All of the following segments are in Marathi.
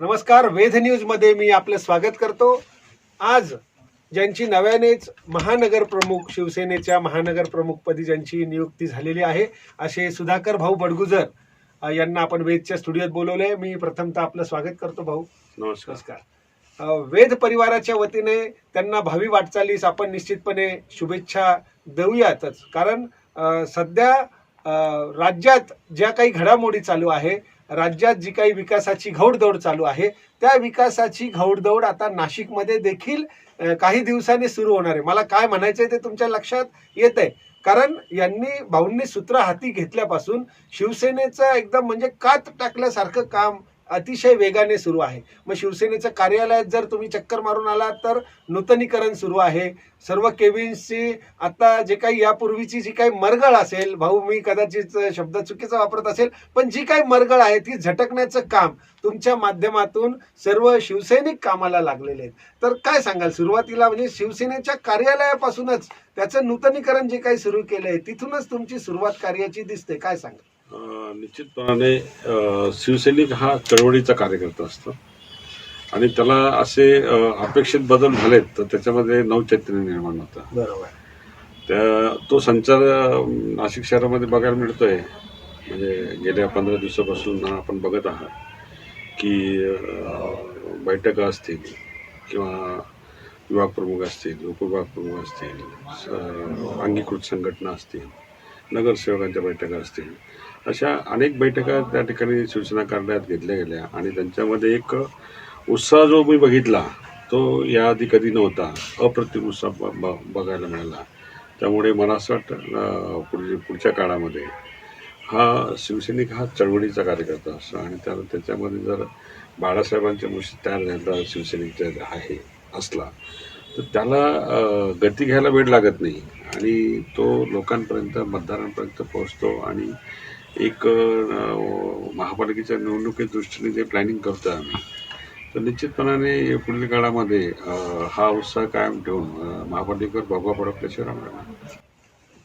नमस्कार वेध न्यूजमध्ये मी आपलं स्वागत करतो. आज ज्यांची नव्यानेच महानगर प्रमुख शिवसेनेच्या महानगर प्रमुखपदी ज्यांची नियुक्ती झालेली आहे असे सुधाकर भाऊ बडगुजर यांना आपण वेदच्या स्टुडिओत बोलवलंय. मी प्रथमतः आपलं स्वागत करतो भाऊ. नमस्कार. वेद परिवाराच्या वतीने त्यांना भावी वाटचालीस आपण निश्चितपणे शुभेच्छा देऊयातच. कारण सध्या राज्यात ज्या काही घडामोडी चालू आहे राज्यात जी काही विकासाची घौडदौड चालू आहे त्या विकासाची घौडदौड आता नाशिकमध्ये देखील काही दिवसांनी सुरू होणार आहे. मला काय म्हणायचं आहे ते तुमच्या लक्षात येत आहे कारण यांनी भाऊंनी सूत्र हाती घेतल्यापासून शिवसेनेचं एकदम म्हणजे कात टाकल्यासारखं काम अतिशय वेगाने सुरू आहे. मग शिवसेनेचं कार्यालयात जर तुम्ही चक्कर मारून आलात तर नूतनीकरण सुरू आहे. सर्व केबिन्सची आता जे काही यापूर्वीची जी काही मरगळ असेल भाऊ मी कदाचित शब्द चुकीचा वापरत असेल पण जी काही मरगळ आहे ती झटकण्याचं काम तुमच्या माध्यमातून सर्व शिवसैनिक कामाला लागलेले आहेत. तर काय सांगाल? सुरुवातीला म्हणजे शिवसेनेच्या कार्यालयापासूनच त्याचं नूतनीकरण जे काही सुरू केलंय तिथूनच तुमची सुरुवात कार्याची दिसते. काय सांगाल? निश्चितपणाने शिवसैनिक हा चळवळीचा कार्यकर्ता असतो. आणि त्याला असे अपेक्षित बदल झालेत तर त्याच्यामध्ये नवचैतन्य निर्माण होतं. बरोबर. त्या तो संचार नाशिक शहरामध्ये बघायला मिळतोय. म्हणजे गेल्या पंधरा दिवसापासून आपण बघत आहात की बैठका असतील किंवा विभाग प्रमुख असतील उपविभाग प्रमुख असतील अंगीकृत संघटना असतील नगरसेवकांच्या बैठका असतील. अशा अनेक बैठका त्या ठिकाणी शिवसेना कार्यालयात घेतल्या गेल्या आणि त्यांच्यामध्ये एक उत्साह जो मी बघितला तो याआधी कधी नव्हता अप्रतिम उत्साह ब- ब- बघायला मिळाला. त्यामुळे मला असं वाटतं पुढच्या काळामध्ये हा शिवसैनिक हा चळवळीचा कार्यकर्ता असतो आणि त्या त्याच्यामध्ये जर बाळासाहेबांच्या मुशी तयार झालेला शिवसैनिक आहे असला तर त्याला गती घ्यायला वेळ लागत नाही. आणि तो लोकांपर्यंत मतदारांपर्यंत पोहोचतो आणि एक महापालिकेच्या निवडणुकी दृष्टीने जे प्लॅनिंग करतो आम्ही तर निश्चितपणाने पुढील काळामध्ये हा उत्साह कायम ठेवून महापालिकेवर भगवा फडकल्याशिवाय राहणार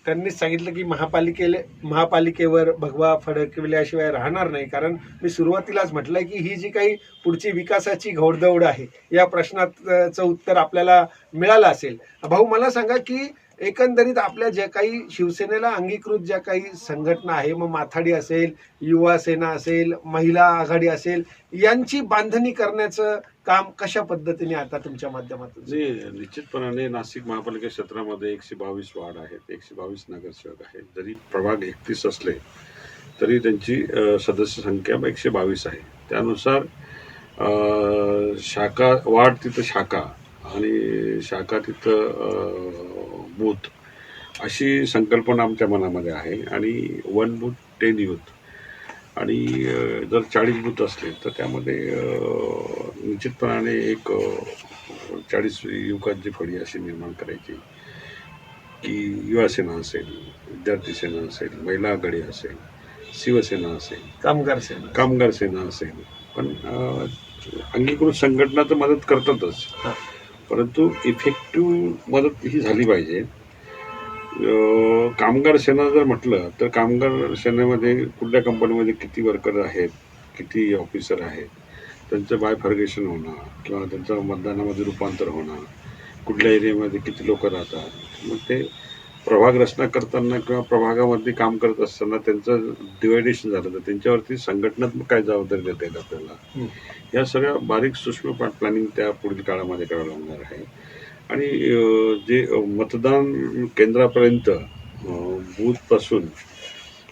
त्यांनी त्यांनीच सांगितलं की महापालिकेले महापालिकेवर भगवा फडकविल्याशिवाय राहणार नाही. कारण मी सुरुवातीलाच म्हटलंय की ही जी काही पुढची विकासाची घोडदौड आहे या प्रश्नाचं उत्तर आपल्याला मिळालं असेल. भाऊ मला सांगा की एकंदरीत आपल्या ज्या काही शिवसेनेला अंगीकृत ज्या काही संघटना आहे मग माथाडी असेल युवा सेना असेल महिला आघाडी असेल यांची बांधणी करण्याचं काम कशा पद्धतीने आता तुमच्या माध्यमातून जे निश्चितपणाने नाशिक महापालिका क्षेत्रामध्ये एकशे बावीस वार्ड आहेत एकशे बावीस नगरसेवक आहेत. जरी प्रभाग एकतीस असले तरी त्यांची सदस्य संख्या एकशे बावीस आहे. त्यानुसार शाखा वार्ड तिथं शाखा आणि शाखा तिथं बूथ अशी संकल्पना आमच्या मनामध्ये आहे. आणि वन बूथ टेन युथ. आणि जर चाळीस बूथ असले तर त्यामध्ये निश्चितपणाने एक चाळीस युवकांची फळी अशी निर्माण करायची. की युवा सेना असेल विद्यार्थी सेना असेल महिला आघाडी असेल शिवसेना असेल कामगार सेना. कामगार सेना असेल. पण अंगीकृत संघटना तर मदत करतातच. परंतु इफेक्टिव्ह मदत ही झाली पाहिजे. कामगार सेना जर म्हटलं तर कामगार सेनेमध्ये कुठल्या कंपनीमध्ये किती वर्कर आहेत किती ऑफिसर आहेत त्यांचं बायफर्गेशन होणं किंवा त्यांचं मतदानामध्ये रूपांतर होणं कुठल्या एरियामध्ये किती लोक राहतात मग ते प्रभाग रचना करताना किंवा प्रभागामध्ये काम करत असताना त्यांचं डिवायडेशन झालं तर त्यांच्यावरती संघटनात्मक काय जबाबदारी देता येईल आपल्याला. या सगळ्या बारीक सूक्ष्म प्लॅनिंग त्या पुढील काळामध्ये करावं लागणार आहे. आणि जे मतदान केंद्रापर्यंत बूथपासून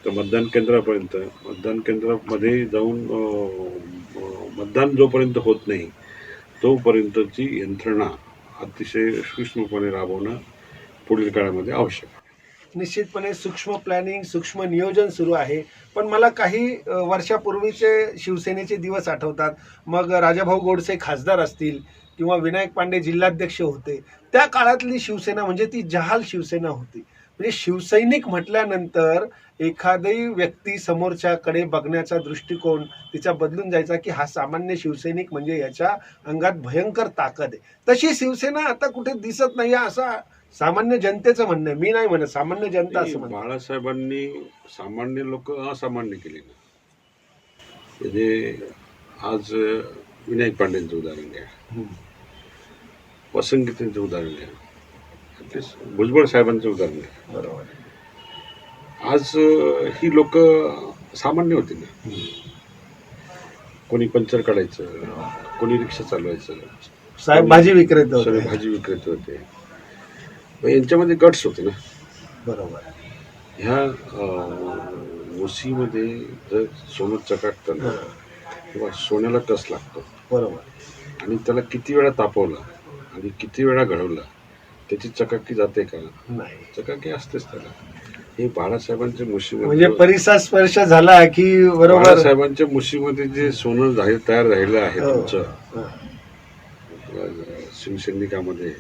तर मतदान केंद्रापर्यंत मतदान केंद्रामध्ये जाऊन मतदान जोपर्यंत होत नाही तोपर्यंतची यंत्रणा अतिशय सूक्ष्मपणे राबवणं पुढील काळामध्ये आवश्यक आहे. निश्चितपणे सूक्ष्म प्लॅनिंग सूक्ष्म नियोजन सुरू आहे. पण मला काही वर्षापूर्वीचे शिवसेनेचे दिवस आठवतात. मग राजाभाऊ गोडसे खासदार असतील किंवा विनायक पांडे जिल्हाध्यक्ष होते. त्या काळातली शिवसेना म्हणजे ती जहाल शिवसेना होती. म्हणजे शिवसैनिक म्हटल्यानंतर एखादी व्यक्ती समोरच्याकडे बघण्याचा दृष्टिकोन तिचा बदलून जायचा की हा सामान्य शिवसैनिक म्हणजे याच्या अंगात भयंकर ताकद आहे. तशी शिवसेना आता कुठे दिसत नाही असा सामान्य जनतेचं म्हणणं आहे. मी नाही म्हणत सामान्य जनता असं म्हणत. बाळासाहेबांनी सामान्य लोक असामान्य केले ना. म्हणजे आज विनायक पांडेंचं उदाहरण घ्या. वसंत उदाहरण घ्या. भुजबळ साहेबांचं उदाहरण घ्या. बरोबर. आज ही लोक सामान्य होती ना. कोणी पंचर काढायचं कोणी रिक्षा चालवायचं. साहेब भाजी विक्रेते भाजी विक्रेते होते. मग यांच्यामध्ये गट्स होते ना. बरोबर. ह्या अं, मुसीमध्ये जर सोनं चकाकतं ना किंवा सोन्याला टस लागतो? बरोबर. आणि त्याला किती वेळा तापवलं? आणि किती वेळा घडवलं? त्याची चकाकी जाते का? नाही. चकाकी असतेच त्याला. हे बाळासाहेबांच्या म्हणजे मुशीमध्ये परिसर स्पर्श झाला की बरोबर. बाळासाहेबांच्या मुशीमध्ये जे सोनं तयार राहिलं आहे हो. तुमचं शिवसैनिकामध्ये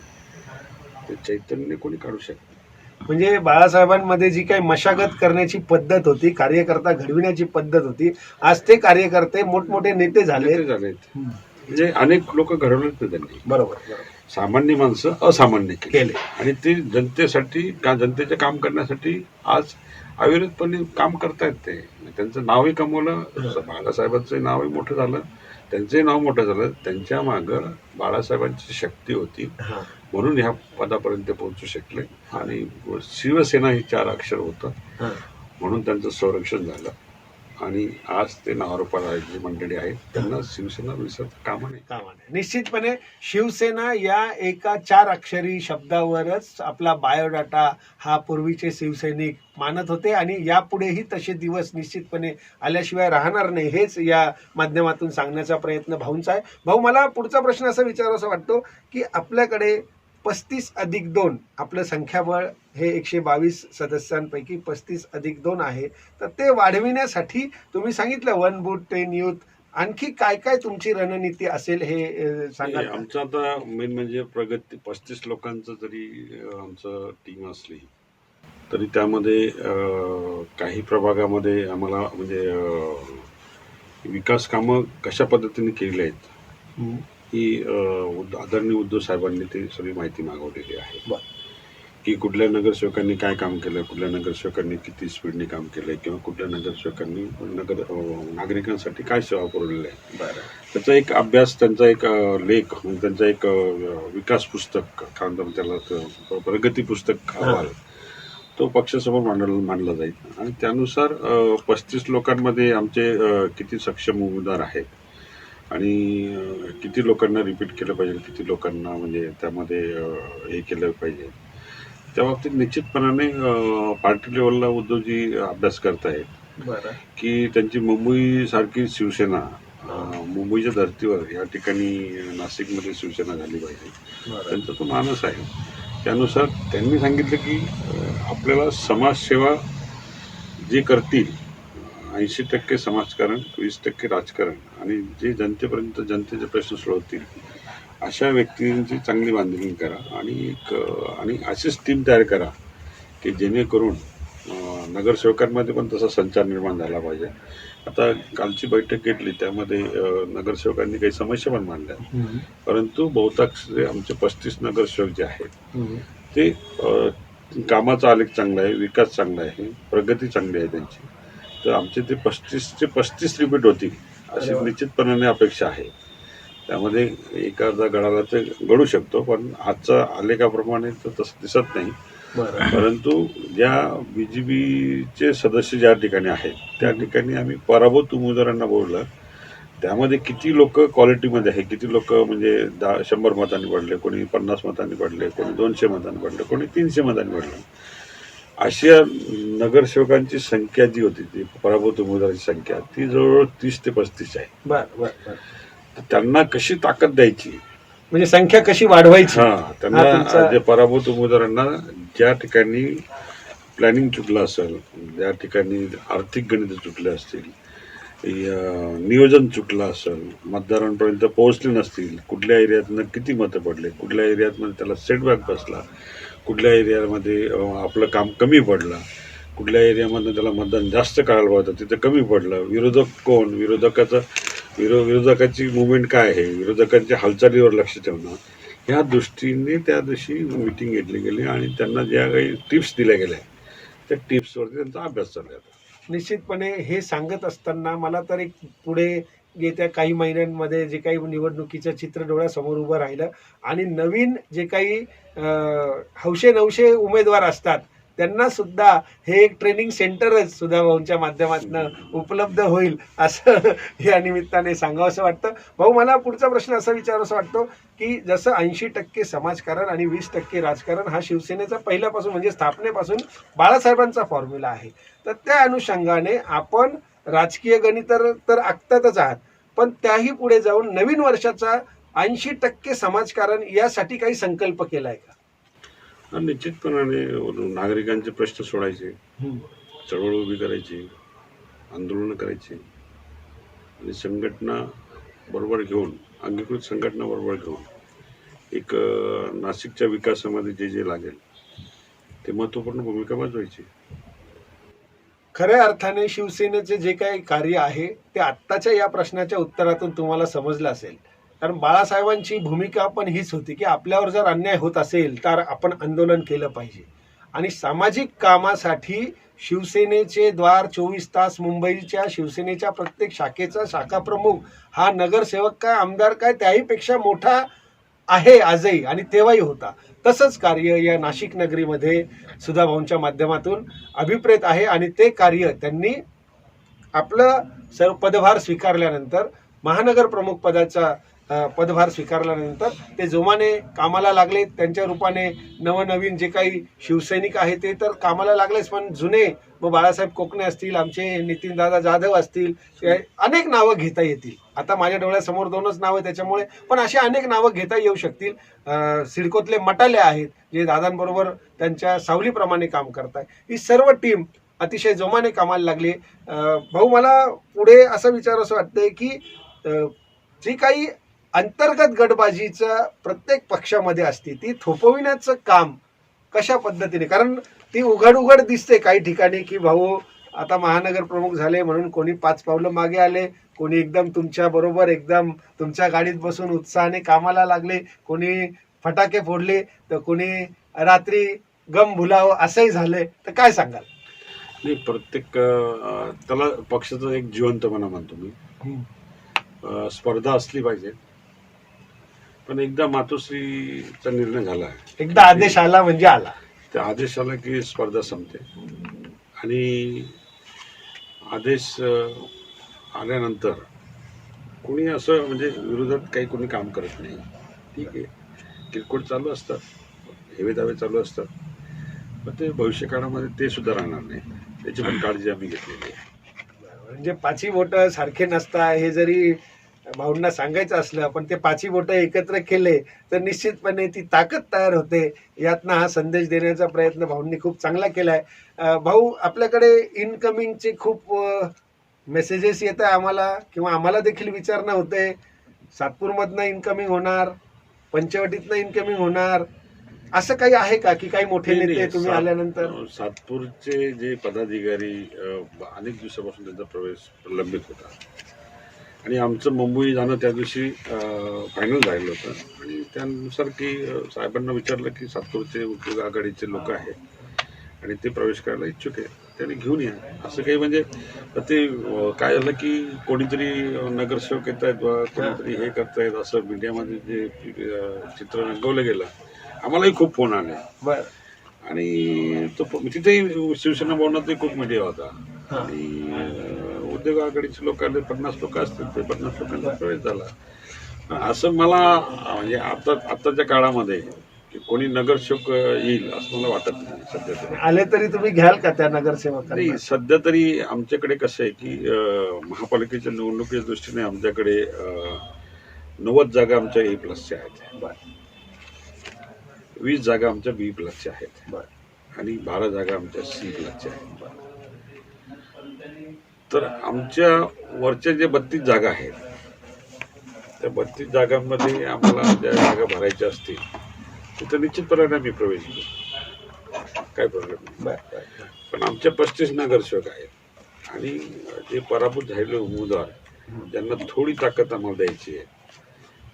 ते चैतन्य कोणी काढू शकत म्हणजे बाळासाहेबांमध्ये जी काही मशागत करण्याची पद्धत होती कार्यकर्ता घडविण्याची पद्धत होती आज ते कार्यकर्ते मोठमोठे नेते झाले ते झालेत. म्हणजे अनेक लोक घडवलेत ना त्यांनी. बरोबर बरोबर. सामान्य माणसं असामान्य केली. केले. आणि ते जनतेसाठी का जनतेचे काम करण्यासाठी आज अविरतपणे काम करतायत ते. त्यांचं नावही कमवलं बाळासाहेबांचं नावही मोठं झालं. त्यांचंही नाव मोठं झालं. त्यांच्या मागं बाळासाहेबांची शक्ती होती. हा. म्हणून ह्या पदापर्यंत पोहोचू शकले. आणि शिवसेना ही चार अक्षर होतं. म्हणून त्यांचं संरक्षण झालं. आणि आज ते नावारूपाला जी मंडळी आहेत त्यांना शिवसेना विसरता कामा नाही कामा नाही. निश्चितपणे शिवसेना या एका चार अक्षरी शब्दावरच आपला बायोडाटा हा पूर्वीचे शिवसैनिक मानत होते आणि यापुढेही तसे दिवस निश्चितपणे आल्याशिवाय राहणार नाही हेच या माध्यमातून सांगण्याचा प्रयत्न भाऊंचा आहे. भाऊ मला पुढचा प्रश्न असा विचारावा वाटतो की आपल्याकडे पस्तीस अधिक दोन. आपलं संख्याबळ हे एकशे बावीस सदस्यांपैकी पस्तीस अधिक दोन आहे. तर ते वाढविण्यासाठी तुम्ही सांगितलं वन बूट टेन युथ आणखी काय काय तुमची रणनीती असेल हे सांगा आमचं आता मेन म्हणजे प्रगती पस्तीस लोकांचं जरी आमचं टीम असली तरी त्यामध्ये काही प्रभागामध्ये आम्हाला म्हणजे विकास कामं कशा पद्धतीने केलेली आहेत? ही आदरणीय उद्धव साहेबांनी ती सगळी माहिती मागवलेली आहे. बर. की कुठल्या नगरसेवकांनी काय काम केलं कुठल्या नगरसेवकांनी किती स्पीडने काम केलंय किंवा कुठल्या नगरसेवकांनी नगर नागरिकांसाठी काय सेवा पुरवलेल्या आहे बरं. त्याचा एक अभ्यास त्यांचा एक लेख म्हणजे त्यांचा एक विकास पुस्तक काय त्याला प्रगती पुस्तक अहवाल तो पक्षासमोर मांडला मांडला जाईल. आणि त्यानुसार पस्तीस लोकांमध्ये आमचे किती सक्षम उमेदवार आहेत आणि किती लोकांना रिपीट केलं पाहिजे किती लोकांना म्हणजे त्यामध्ये हे केलं पाहिजे? त्या बाबतीत निश्चितपणाने पार्टी लेवलला उद्धवजी अभ्यास करतायत. बरं. की त्यांची मुंबई सारखी शिवसेना मुंबईच्या धर्तीवर या ठिकाणी नाशिकमध्ये शिवसेना झाली पाहिजे. त्यांचा तो मानस आहे. त्यानुसार त्यांनी सांगितलं की आपल्याला समाजसेवा जे करतील ऐंशी टक्के समाजकारण वीस टक्के राजकारण आणि जे जनतेपर्यंत जनतेचे प्रश्न सोडवतील अशा व्यक्तींची चांगली बांधणी करा आणि एक आणि अशीच टीम तयार करा की जेणेकरून नगरसेवकांमध्ये पण तसा संचार निर्माण झाला पाहिजे आता कालची बैठक घेतली त्यामध्ये नगरसेवकांनी काही समस्या पण मांडल्या. परंतु बहुतांश जे आमचे पस्तीस नगरसेवक जे आहेत. ते कामाचा आलेख चांगला आहे विकास चांगला आहे प्रगती चांगली आहे त्यांची तर आमचे ते पस्तीसचे पस्तीस रिपीट होतील अरे अशी. निश्चितपणाने अपेक्षा आहे. त्यामध्ये एखादा गडाला ते घडू शकतो पण आजचा आलेखाप्रमाणे तर तसं दिसत नाही. परंतु ज्या बी जे पीचे सदस्य ज्या ठिकाणी आहेत त्या ठिकाणी आम्ही पराभूत उमेदवारांना बोललं. त्यामध्ये किती लोक क्वालिटीमध्ये आहे किती लोक म्हणजे दहा शंभर मतांनी पडले कोणी पन्नास मतांनी पडले कोणी दोनशे मतांनी पडले कोणी तीनशे मतांनी पडले? अशा नगरसेवकांची संख्या जी होती ती पराभूत उमेदवारांची संख्या ती जवळजवळ तीस ते पस्तीस आहे. बरं बरं बरं. तर त्यांना कशी ताकद द्यायची? म्हणजे संख्या कशी वाढवायची? हा त्यांना जे पराभूत उमेदवारांना ज्या ठिकाणी प्लॅनिंग चुकलं असेल ज्या ठिकाणी आर्थिक गणित चुकले असतील या- नियोजन चुकलं असेल मतदारांपर्यंत पोहोचले नसतील कुठल्या एरियातनं किती मतं पडले कुठल्या एरियातमध्ये त्याला सेटबॅक बसला कुठल्या एरियामध्ये आपलं काम कमी पडलं कुठल्या एरियामधनं त्याला मतदान जास्त करायला होतं तिथं कमी पडलं. विरोधक कोण? विरोधकाचं विरो विरोधकाची मुवमेंट काय आहे? विरोधकांच्या हालचालीवर लक्ष ठेवणं. ह्या दृष्टीने त्या दिवशी मिटिंग घेतली गेली आणि त्यांना ज्या काही टिप्स दिल्या गेल्या त्या टिप्सवरती त्यांचा अभ्यास चालू निश्चितपणे हे सांगत असताना मला तर एक पुढे येत्या काही महिन्यांमध्ये जे काही निवडणुकीचं चित्र डोळ्यासमोर उभं राहिलं आणि नवीन जे काही हौशे नवशे उमेदवार असतात त्यांना सुद्धा हे एक ट्रेनिंग सेंटरच सुधा भाऊंच्या माध्यमातून उपलब्ध होईल असं या निमित्ताने सांगावं असं वाटतं. भाऊ मला पुढचा प्रश्न असा विचारावा वाटतो की जसं ऐंशी टक्के समाजकारण आणि वीस टक्के राजकारण हा शिवसेनेचा पहिल्यापासून म्हणजे स्थापनेपासून बाळासाहेबांचा फॉर्म्युला आहे. तर त्या अनुषंगाने आपण राजकीय गणित तर आखतातच आहात. पण त्याही पुढे जाऊन नवीन वर्षाचा ऐंशी टक्के समाजकारण यासाठी काही संकल्प केलाय का? आणि निश्चितपणाने नागरिकांचे प्रश्न सोडायचे चळवळ उभी करायची आंदोलनं करायची. आणि संघटना बरोबर घेऊन अंगीकृत संघटना बरोबर घेऊन एक नाशिकच्या विकासामध्ये जे जे लागेल ते महत्त्वपूर्ण भूमिका बजवायची. खऱ्या अर्थाने शिवसेनेचे जे काही कार्य आहे ते आत्ताच्या या प्रश्नाच्या उत्तरातून तुम्हाला समजलं असेल. कारण बाळासाहेबांची भूमिका पण हीच होती की आपल्यावर जर अन्याय होत असेल तर आपण आंदोलन केलं पाहिजे. आणि सामाजिक कामासाठी शिवसेनेचे द्वार चोवीस तास मुंबईच्या शिवसेनेच्या प्रत्येक शाखेचा शाखा प्रमुख हा नगरसेवक काय आमदार काय त्याहीपेक्षा मोठा आहे आजही आणि तेव्हाही होता. तसंच कार्य या नाशिक नगरीमध्ये सुधाभाऊंच्या माध्यमातून अभिप्रेत आहे आणि ते कार्य त्यांनी आपलं सर्व पदभार स्वीकारल्यानंतर महानगर प्रमुख पदाचा पदभार स्वीकारल्यानंतर ते जोमाने कामाला लागले. त्यांच्या रूपाने नवनवीन जे काही शिवसैनिक आहे ते तर कामाला लागलेच पण जुने व बाळासाहेब कोकणे असतील आमचे नितीनदादा जाधव असतील अनेक नावं घेता येतील. आता माझ्या डोळ्यासमोर दोनच नावं त्याच्यामुळे पण अशी अनेक नावं घेता येऊ शकतील. सिडकोतले मटाले आहेत जे दादांबरोबर त्यांच्या सावलीप्रमाणे काम करताय. ही सर्व टीम अतिशय जोमाने कामाला लागली. भाऊ मला पुढे असं विचार असं वाटतंय की जी काही अंतर्गत गटबाजीचं प्रत्येक पक्षामध्ये असते ती थोपविण्याचं काम कशा पद्धतीने? कारण ती उघड उघड दिसते काही ठिकाणी की भाऊ आता महानगर प्रमुख झाले म्हणून कोणी पाच पावलं मागे आले कोणी एकदम तुमच्या बरोबर एकदम तुमच्या गाडीत बसून उत्साहाने कामाला लागले कोणी फटाके फोडले तर कोणी रात्री गम भुलावं असंही झालंय तर काय सांगाल? आणि प्रत्येक त्याला पक्षाचा एक जिवंतपणा म्हणतो मी. स्पर्धा असली पाहिजे. पण एकदा मातोश्रीचा निर्णय झाला. आहे एकदा आदेश आला म्हणजे आला. त्या आदेश आला की स्पर्धा संपते. आणि आदेश अं, आल्यानंतर कोणी असं म्हणजे विरोधात काही कोणी काम करत नाही. ठीक आहे. किरकोळ चालू असतात. हेवे दावे चालू असतात. पण ते भविष्य काळामध्ये ते सुद्धा राहणार नाही. त्याची पण काळजी आम्ही घेतलेली आहे. म्हणजे पाची बोट सारखे नसता. हे जरी भाऊंना सांगायचं असलं पण ते पाची बोट एकत्र केले तर निश्चितपणे ती ताकद तयार होते. यातनं हा संदेश देण्याचा प्रयत्न भाऊंनी खूप चांगला केलाय. अं, भाऊ आपल्याकडे इनकमिंगचे खूप मेसेजेस येत आहे आम्हाला किंवा आम्हाला देखील विचारणं होते. सातपूरमधनं इन्कमिंग होणार पंचवटीतनं इन्कमिंग होणार. असं काही आहे का की काही मोठे नेते तुम्ही आल्यानंतर? सातपूरचे जे पदाधिकारी अनेक दिवसापासून त्यांचा प्रवेश प्रलंबित होता. आणि आमचं मुंबई जाणं त्या दिवशी फायनल झालेलं होतं. आणि त्यानुसार की साहेबांना विचारलं की सातपूरचे उद्योग आघाडीचे लोक आहेत आणि ते प्रवेश करायला इच्छुक आहे त्यांनी घेऊन या. असं काही म्हणजे ते काय झालं की कोणीतरी नगरसेवक येत आहेत बा कोणीतरी हे करतायत असं मीडियामध्ये जे चित्र रंगवलं गेलं. आम्हालाही खूप फोन आले. आणि तो तिथेही शिवसेना भवनातही खूप मीडिया होता. आणि उद्योग आघाडीचे लोक आले पन्नास लोक असतील ते पन्नास लोकांचा प्रवेश झाला. असं मला म्हणजे आता आताच्या काळामध्ये की कोणी नगरसेवक येईल असं मला वाटत नाही सध्या तरी. आले तरी तुम्ही घ्याल का त्या नगरसेवकांना? नाही सध्या तरी आमच्याकडे कसं आहे की महापालिकेच्या निवडणुकीच्या दृष्टीने आमच्याकडे नव्वद जागा आमच्या ए प्लसच्या आहेत. वीस जागा आमच्या बी प्लसच्या आहेत. आणि बारा जागा आमच्या सी प्लसच्या आहेत. तर आमच्या वरच्या जे बत्तीस जागा आहेत त्या बत्तीस जागांमध्ये आम्हाला ज्या जागा भरायच्या असतील तिथं निश्चितपणाने आम्ही प्रवेश घेऊ काय प्रॉब्लेम नाही. पण आमच्या पस्तीस नगरसेवक आहेत आणि जे पराभूत झालेले उमेदवार ज्यांना थोडी ताकद आम्हाला द्यायची आहे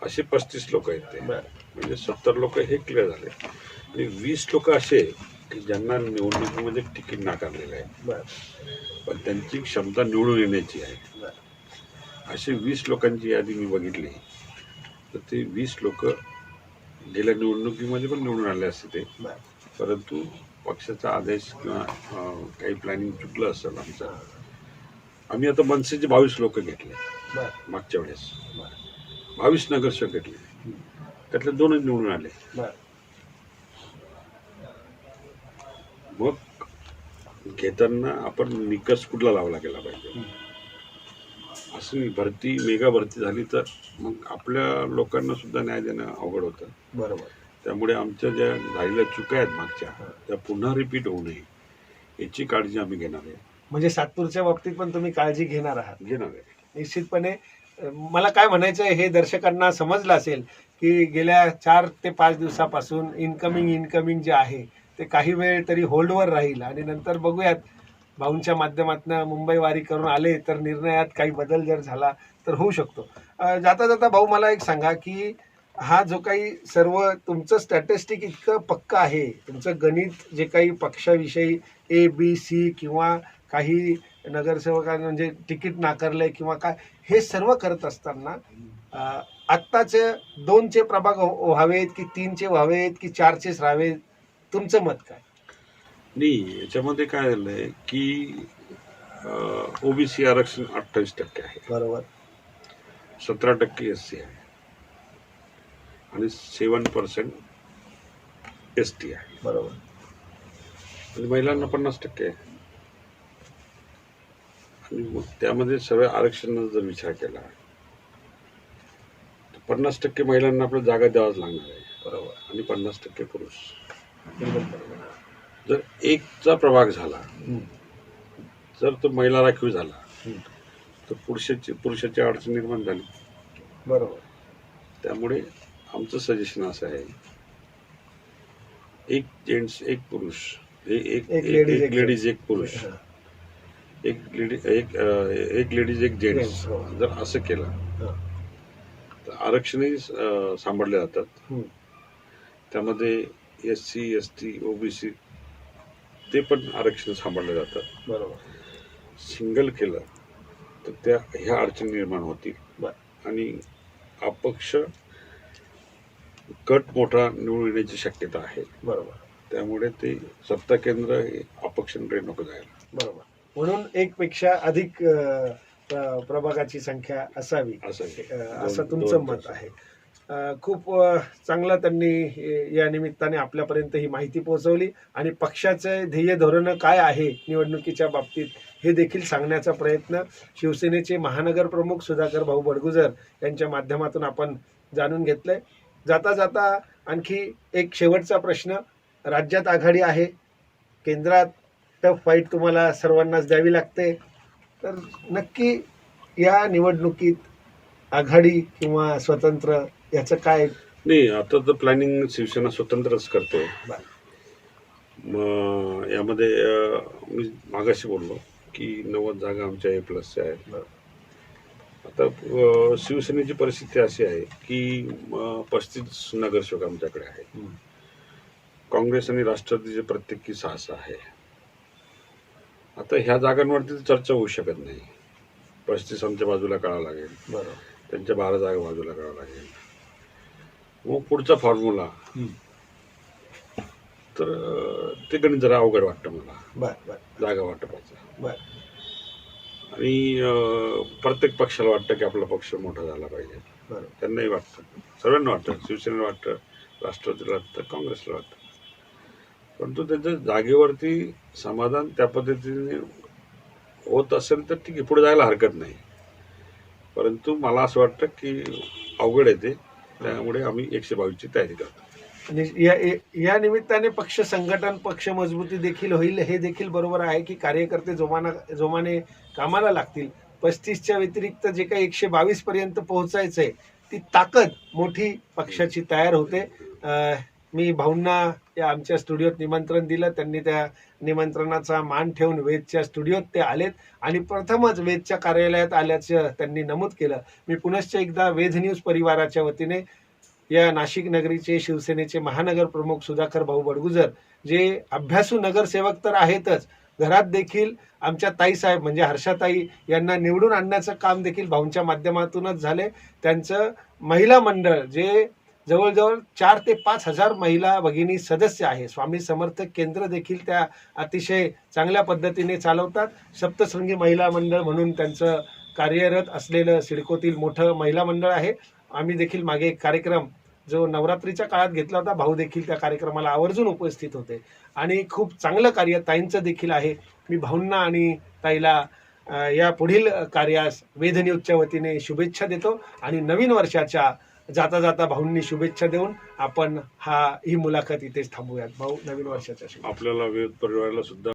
असे पस्तीस लोक आहेत ते. म्हणजे सत्तर लोक हे क्लिअर झाले आणि वीस लोक असे ज्यांना निवडणुकीमध्ये तिकीट नाकारलेलं आहे. पण त्यांची क्षमता निवडून येण्याची आहे. असे वीस लोकांची यादी मी बघितली. तर ते वीस लोक गेल्या निवडणुकीमध्ये पण निवडून आले असते ते. परंतु पक्षाचा आदेश किंवा काही प्लॅनिंग चुकलं असेल आमचं. आम्ही आता मनसेचे बावीस लोक घेतले. बर. मागच्या वेळेस. बावीस नगरसेवक घेतले. त्यातले दोनच निवडून आले बर मग घेताना आपण निकष कुठला लावला गेला पाहिजे? असं भरती मेगा भरती झाली तर मग आपल्या लोकांना सुद्धा न्याय देणं अवघड होतं. बरोबर. त्यामुळे आमच्या ज्या झालेल्या चुका आहेत मागच्या त्या पुन्हा रिपीट होऊ नये. याची काळजी आम्ही घेणार आहे. म्हणजे सातपूरच्या बाबतीत पण तुम्ही काळजी घेणार आहात. घेणार आहे. निश्चितपणे मला काय म्हणायचं आहे हे दर्शकांना समजलं असेल की गेल्या चार ते पाच दिवसापासून इनकमिंग इनकमिंग जे आहे ते काही वेळ तरी होल्डवर राहील आणि नंतर बघूयात. भाऊंच्या माध्यमातून मुंबई वारी करून आले तर निर्णयात काही बदल जर झाला तर होऊ शकतो. जाता जाता भाऊ मला एक सांगा की हा जो काही सर्व तुमचं स्टॅटिस्टिक इतकं पक्का आहे तुमचं गणित जे काही पक्षाविषयी ए बी सी किंवा काही नगरसेवकांनी म्हणजे तिकीट नाकारलंय किंवा काय हे सर्व करत असताना आत्ताचे दोनचे प्रभाग व्हावेत की तीनचे व्हावेत की चारचेच राहावेत? तुमचं मत काय? नाही याच्यामध्ये काय झालंय की ओबीसी आरक्षण अठ्ठावीस टक्के आहे. बरोबर. सतरा टक्के एस सी आहे. आणि सेवन पर्सेंट एस टी आहे. बरोबर. आणि महिलांना पन्नास टक्के आहे. आणि मग त्यामध्ये सगळ्या आरक्षणाचा जर विचार केला तर पन्नास टक्के महिलांना आपल्या जागा द्यावाच लागणार आहे. बरोबर. आणि पन्नास टक्के पुरुष. जर एकचा प्रभाग झाला. जर तो महिला राखीव झाला. तर पुरुषाची पुरुषाची अडचण निर्माण झाली बरोबर त्यामुळे आमचं सजेशन असं आहे एक जेंट्स एक पुरुष एक लेडीज एक पुरुष. एक लेडी एक एक लेडीज एक जेंट्स हो. जर असं केलं. तर आरक्षणही सांभाळले जातात. त्यामध्ये S C S T OBC ते पण आरक्षण सांभाळले जातात बरोबर. सिंगल केलं तर त्या ह्या अडचणी निर्माण होतील. आणि अपक्ष गट मोठा निवडून येण्याची शक्यता आहे. बरोबर. त्यामुळे ते सत्ता केंद्र हे अपक्षांकडे नको जायला. बरोबर. म्हणून एक पेक्षा अधिक अ, प्र- प्रभागाची संख्या असावी. असं दोन- तुमचं दोन मत. आहे. खूप चांगला चांगलं त्यांनी या निमित्ताने आपल्यापर्यंत ही माहिती पोहोचवली. आणि पक्षाचे ध्येय धोरण काय आहे निवडणुकीच्या बाबतीत हे देखील सांगण्याचा प्रयत्न शिवसेनेचे महानगर प्रमुख सुधाकर भाऊ बडगुजर यांच्या माध्यमातून आपण जाणून घेतलंय. जाता जाता आणखी एक शेवटचा प्रश्न राज्यात आघाडी आहे केंद्रात टफ फाईट तुम्हाला सर्वांनाच द्यावी लागते. तर नक्की या निवडणुकीत आघाडी किंवा स्वतंत्र याचं काय? नाही आता तर प्लॅनिंग शिवसेना स्वतंत्रच करते. बरं. मग यामध्ये मी मागाशी बोललो की नव्वद जागा आमच्या ए प्लसच्या आहेत. बरं. आता शिवसेनेची परिस्थिती अशी आहे की पस्तीस नगरसेवक आमच्याकडे आहेत. काँग्रेस आणि राष्ट्रवादीचे प्रत्येकी सहा सहा आहे. आता ह्या जागांवरती चर्चा होऊ शकत नाही. पस्तीस आमच्या बाजूला काढावं लागेल. बरोबर त्यांच्या बारा जागा बाजूला काढावं लागेल. मग पुढचा फॉर्म्युला तर ते गणित जरा अवघड वाटतं मला. बर बर. जागा वाटपाचं. बर. आणि अं, प्रत्येक पक्षाला वाटतं की आपला पक्ष मोठा झाला पाहिजे. बरोबर त्यांनाही वाटतं. सर्वांना वाटतं. शिवसेनेला वाटतं राष्ट्रवादीला वाटतं काँग्रेसला वाटतं. परंतु त्यांच्या जागेवरती समाधान त्या पद्धतीने होत असेल तर ठीक आहे. पुढे जायला हरकत नाही. परंतु मला असं वाटतं की अवघड आहे ते. त्यामुळे आम्ही एकशे बावीसची तयारी करतो. आणि या या- या निमित्ताने पक्ष संघटन पक्ष मजबूती देखील होईल हे देखील बरोबर आहे की कार्यकर्ते जोमाना जोमाने कामाला लागतील. पस्तीसच्या व्यतिरिक्त जे काही एकशे बावीस पर्यंत पोहोचायचंय ती ताकद मोठी पक्षाची तयार होते. मी भाऊंना या आमच्या स्टुडिओत निमंत्रण दिलं. त्यांनी त्या निमंत्रणाचा मान ठेवून वेदच्या स्टुडिओत ते आलेत. आणि प्रथमच वेदच्या कार्यालयात आल्याचं त्यांनी नमूद केलं. मी पुनश्च एकदा वेध न्यूज परिवाराच्या वतीने या नाशिक नगरीचे शिवसेनेचे महानगर प्रमुख सुधाकर भाऊ बडगुजर जे अभ्यासू नगरसेवक तर आहेतच घरात देखील आमच्या ताईसाहेब म्हणजे हर्षाताई यांना निवडून आणण्याचं काम देखील भाऊंच्या माध्यमातूनच झाले. त्यांचं महिला मंडळ जे जवळजवळ चार ते पाच हजार महिला भगिनी सदस्य आहे. स्वामी समर्थक केंद्र देखील त्या अतिशय चांगल्या पद्धतीने चालवतात. सप्तशृंगी महिला मंडळ म्हणून त्यांचं कार्यरत असलेलं सिडकोतील मोठं महिला मंडळ आहे. आम्ही देखील मागे एक कार्यक्रम जो नवरात्रीच्या काळात घेतला होता भाऊ देखील त्या कार्यक्रमाला आवर्जून उपस्थित होते. आणि खूप चांगलं कार्य ताईंचं देखील आहे. मी भाऊंना आणि ताईला या पुढील कार्यास वेध उच्च वतीने शुभेच्छा देतो. आणि नवीन वर्षाच्या जाता जाता भाऊंनी शुभेच्छा देऊन आपण हा ही मुलाखत इथेच थांबूयात. भाऊ नवीन वर्षाच्या शुभेच्छा. आपल्याला विविध परिवाराला सुद्धा